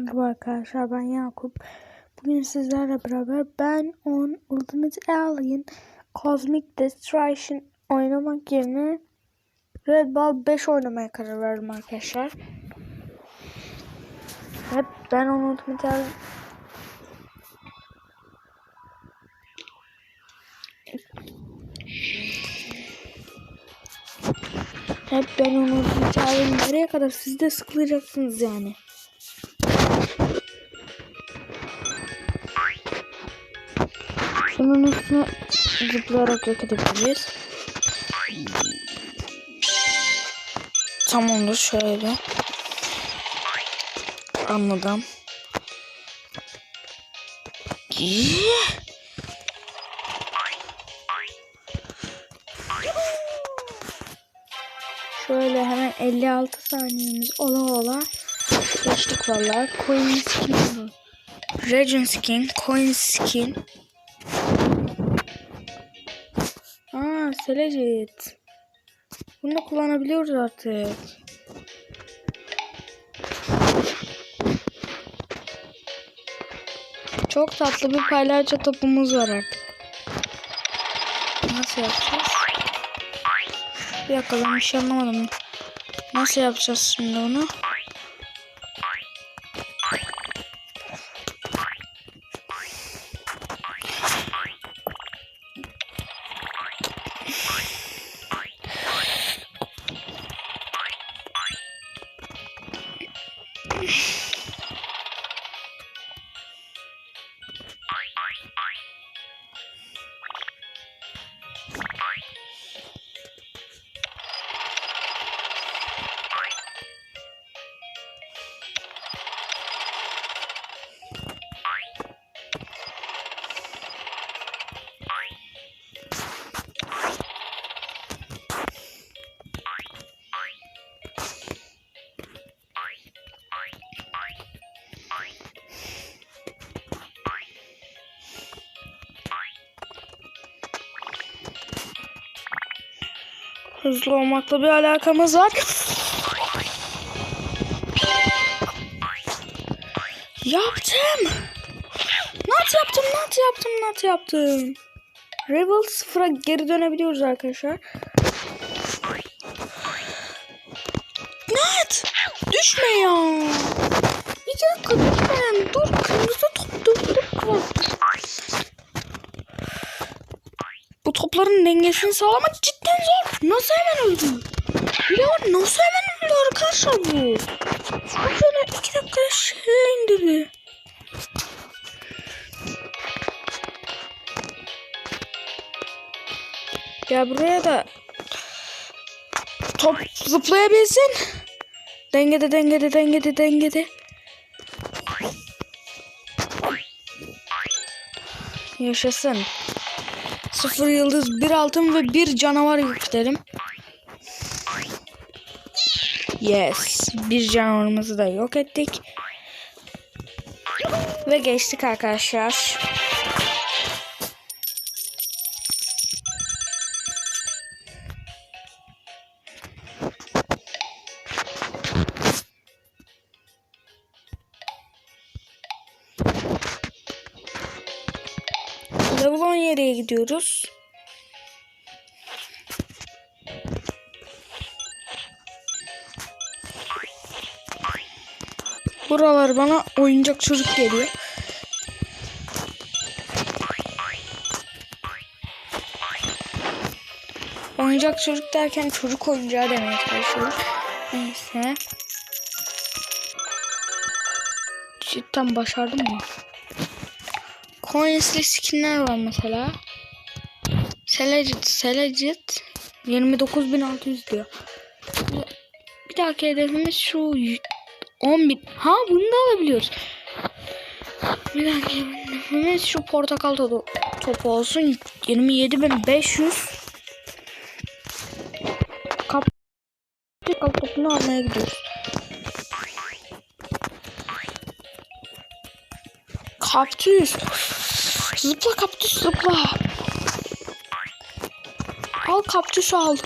Merhaba arkadaşlar ben Yakup. Bugün sizlerle beraber ben on Ultimate Alien Cosmic Destruction oynamak yerine Red Ball 5 oynamaya karar verdim arkadaşlar. Hep ben on Ultimate Alien Hep ben onu Alien nereye kadar siz de sıkılacaksınız yani. Şunun üstüne zıplayarak yok edebiliriz. Tamamdır şöyle. Anladım. Şöyle hemen 56 saniyemiz ola ola geçtik valla. Coin skin bu. Region skin, coin skin. Aa, Selecit. Bunu da kullanabiliyoruz artık. Çok tatlı bir paylaşça topumuz var artık. Nasıl yapacağız? Bir dakika ben bir şey anlamadım. Nasıl yapacağız şimdi onu? Hızlı olmakla bir alakamız var. Yaptım. Nat yaptım, nat yaptım, nat yaptım. Rebel sıfıra geri dönebiliyoruz arkadaşlar. Nat! Düşme ya. İki dakika düşme. Dur kırmızı top dur dur dur. Bu topların dengesini sağlamak cidden zor. Nasıl hemen öldü? Ya nasıl hemen öldü arkadaşlar bu? Çok böyle iki dakika şey indirdi. Ya buraya da top zıplayabilsin. Dengede dengede dengede dengede. Yaşasın. Sıfır yıldız, bir altın ve bir canavar yüklerim. Yes. Bir canavarımızı da yok ettik. Ve geçtik arkadaşlar. Gidiyoruz. Buralar bana oyuncak çocuk geliyor. Oyuncak çocuk derken çocuk oyuncağı demeye çalışıyorum. Neyse. Cidden başardım mı? Coins'li skinler var mesela. Selecit, Selecit 29600 diyor. Bir dahaki hedefimiz şu 10.000. Ha bunu da alabiliyoruz. Bir dahaki hedefimiz şu portakal topu, topu olsun. 27500. Kap portakal topunu almaya gidiyoruz. Kaktüs. Zıpla kaktüs zıpla. Al kaptüsü al.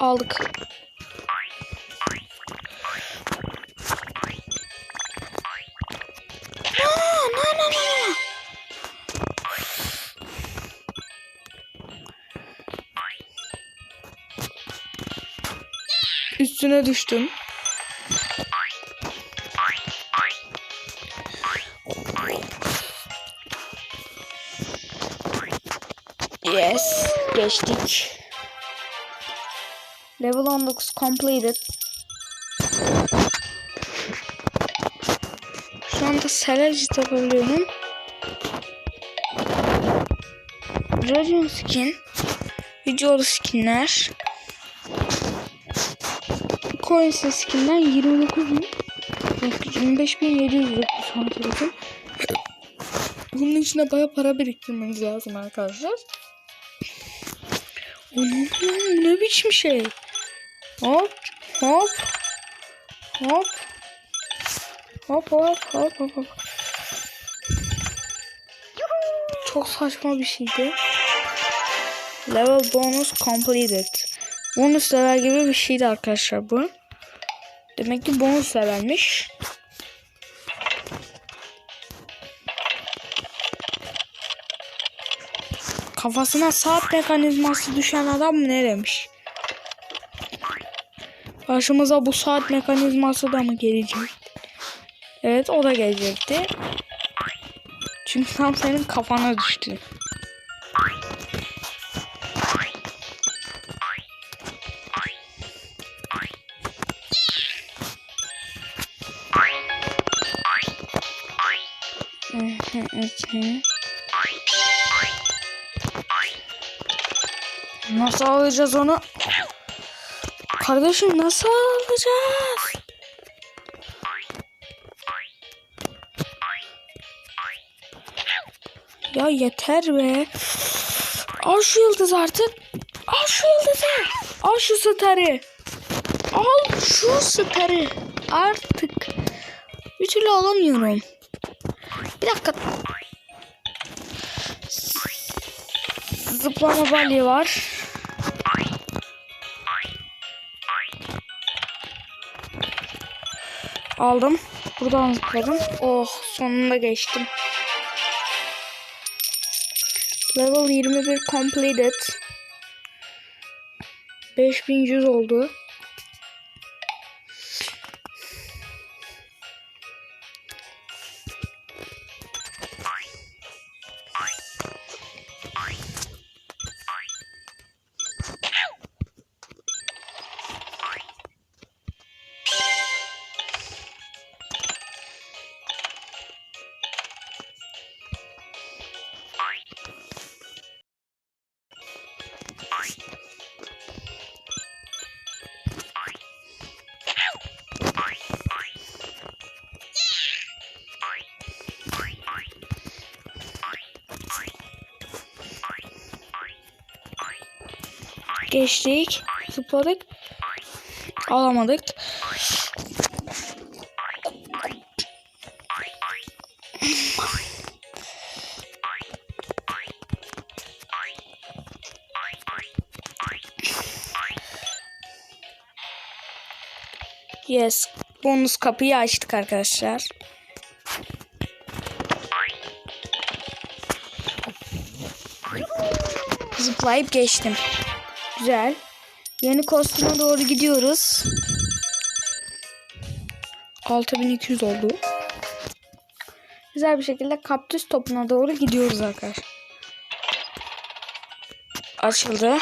Aldık. Aa, na na. Üstüne düştüm. Yes, geçtik. Level 19 completed. Şu anda Select yapabiliyorum. Radiant skin. Videolu skinler. Coins skinler 29 bin. Yok 25.709 santim. Bunun içine baya para biriktirmeniz lazım arkadaşlar. Onun ne biçim şey? Hop hop hop hop hop hop hop hop. Çok saçma bir şeydi. Level bonus completed. Bonus level gibi bir şeydi arkadaşlar bu. Demek ki bonus levelmiş. Kafasına saat mekanizması düşen adam ne demiş? Başımıza bu saat mekanizması da mı gelecek? Evet o da gelecekti. Çünkü tam senin kafana düştü. Nasıl alacağız onu? Kardeşim nasıl alacağız? Ya yeter be. Al şu yıldız artık. Al şu yıldızı. Al şu starı. Al şu starı. Artık. Bir türlü alamıyorum. Bir dakika. Zıplama balya var. Aldım. Buradan zıpladım. Oh sonunda geçtim. Level 21 completed. 5100 oldu. Geçtik. Zıpladık. Alamadık. Yes. Bonus kapıyı açtık arkadaşlar. Zıplayıp geçtim. Güzel. Yeni kostüme doğru gidiyoruz. 6200 oldu. Güzel bir şekilde kaktüs topuna doğru gidiyoruz arkadaşlar. Açıldı.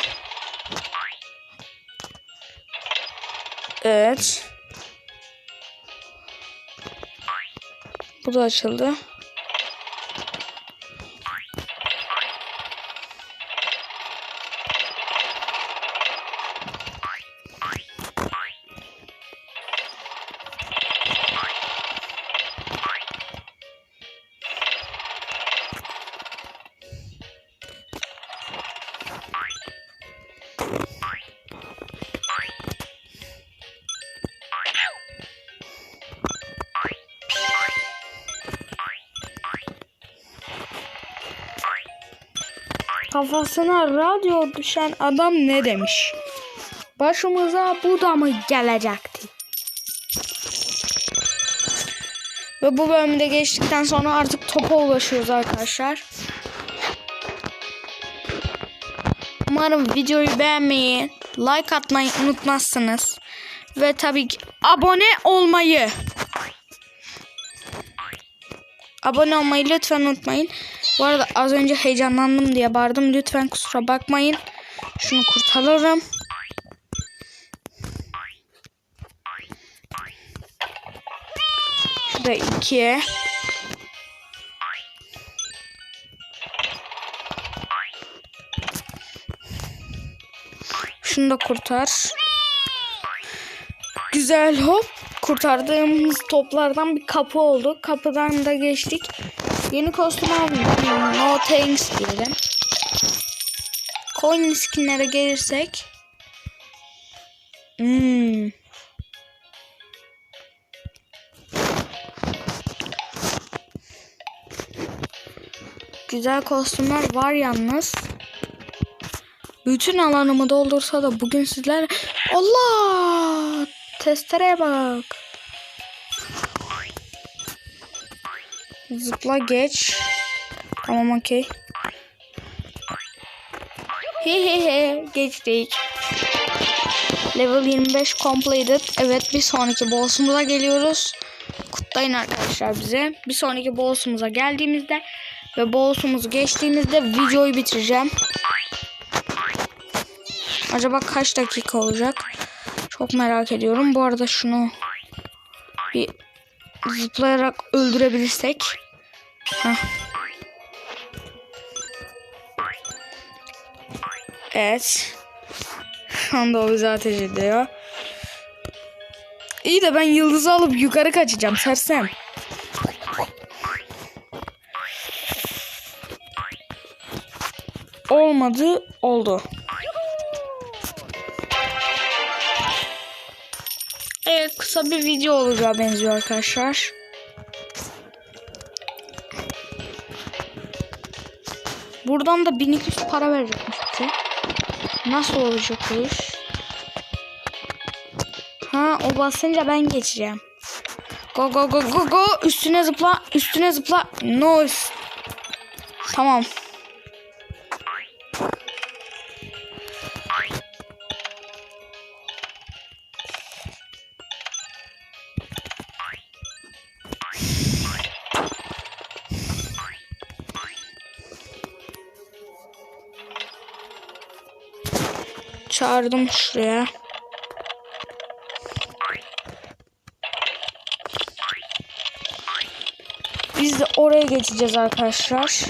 Evet. Bu da açıldı. Kafasına radyo düşen adam ne demiş? Başımıza bu da mı gelecekti? Ve bu bölümde geçtikten sonra artık topa ulaşıyoruz arkadaşlar. Umarım videoyu beğenmeyi, like atmayı unutmazsınız. Ve tabii ki abone olmayı. Abone olmayı lütfen unutmayın. Bu arada az önce heyecanlandım diye bağırdım. Lütfen kusura bakmayın. Şunu kurtarırım. Şurada ikiye. Şunu da kurtar. Güzel hop. Kurtardığımız toplardan bir kapı oldu. Kapıdan da geçtik. Yeni kostüm aldım. No thanks diyelim. Coin skinlere gelirsek. Hmm. Güzel kostümler var yalnız. Bütün alanımı doldursa da bugün sizler... Allah! Testereye bak. Zıpla geç. Tamam okey. He he he geçtik. Level 25 completed. Evet bir sonraki boss'umuza geliyoruz. Kutlayın arkadaşlar bize. Bir sonraki boss'umuza geldiğimizde ve boss'umuzu geçtiğimizde videoyu bitireceğim. Acaba kaç dakika olacak? Çok merak ediyorum. Bu arada şunu bir zıplayarak öldürebilirsek. Heh. Evet. Şu anda o bizi ateş ediyor. İyi de ben yıldızı alıp yukarı kaçacağım sersem. Olmadı oldu. Evet kısa bir video olacağı benziyor arkadaşlar. Buradan da 1200 para verecekmiş. Nasıl olacak bu iş? Ha o basınca ben geçeceğim. Go go go go go üstüne zıpla üstüne zıpla. No. Tamam. Çağırdım şuraya. Biz de oraya geçeceğiz arkadaşlar.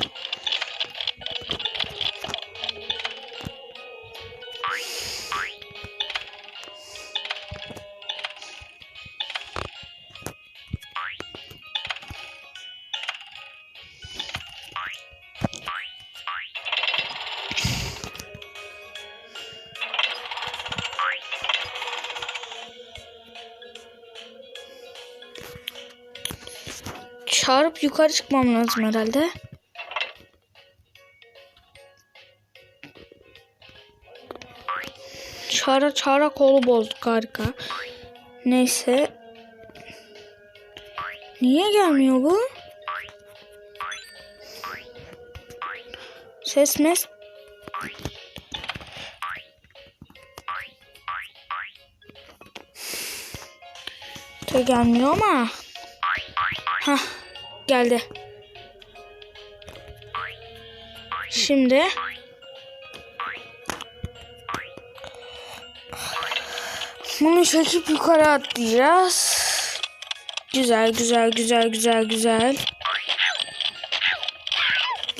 Çağırıp yukarı çıkmam lazım herhalde. Çağıra çağıra kolu bozduk harika. Neyse. Niye gelmiyor bu? Ses mes. De gelmiyor ama. Hah geldi. Şimdi bunu çekip yukarı atlayacağız. Güzel güzel güzel güzel güzel.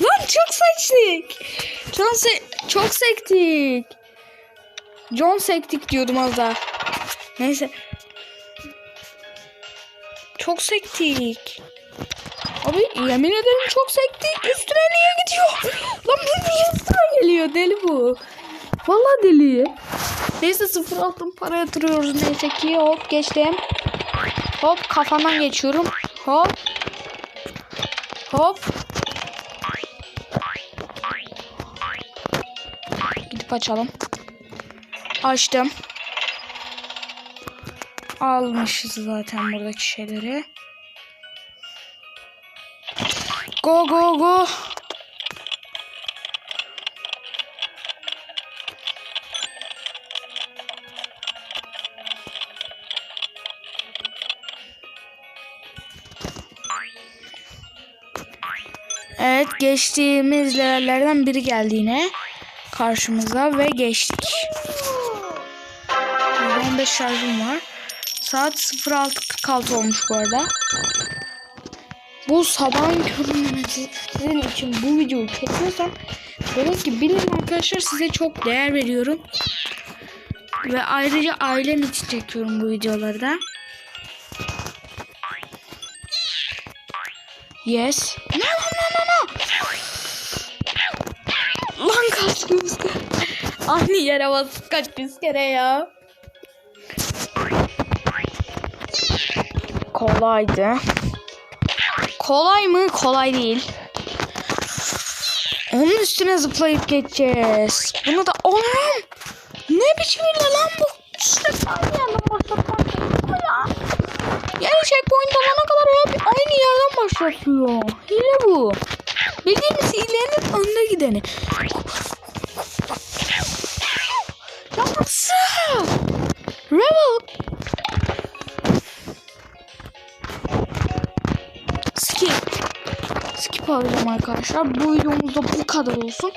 Lan çok sektik. Çok, se çok sektik. John sektik diyordum az daha. Neyse. Çok sektik. Abi yemin ederim çok sektik. Üstüne niye gidiyor? Lan bu niye üstüne geliyor? Deli bu. Vallahi deli. Neyse sıfır altın para yatırıyoruz. Neyse ki hop geçtim. Hop kafadan geçiyorum. Hop. Hop. Gidip açalım. Açtım. Almışız zaten buradaki şeyleri. Go go go. Evet geçtiğimiz levellerden biri geldi yine karşımıza ve geçtik. 15 şarjım var. Saat 0.6 06.46 olmuş bu arada. Bu sabahın köründe sizin için bu videoyu çekiyorsam demek ki bilin arkadaşlar size çok değer veriyorum. Ve ayrıca ailem için çekiyorum bu videoları da. Yes. No no no no. Lan kaç kere. Aynı yere bas kaç yüz kere ya. Kolaydı. Kolay mı? Kolay değil. Onun üstüne zıplayıp geçeceğiz. Bunu da oğlum. Ne biçim lan bu? İşte yerden başlatmak ya. Yani checkpoint alana kadar hep aynı yerden başlatıyor. Hile bu. Bildiğiniz hilenin önde gideni. Ya nasıl? Rebel. Alacağım arkadaşlar. Bu videomuzda bu kadar olsun.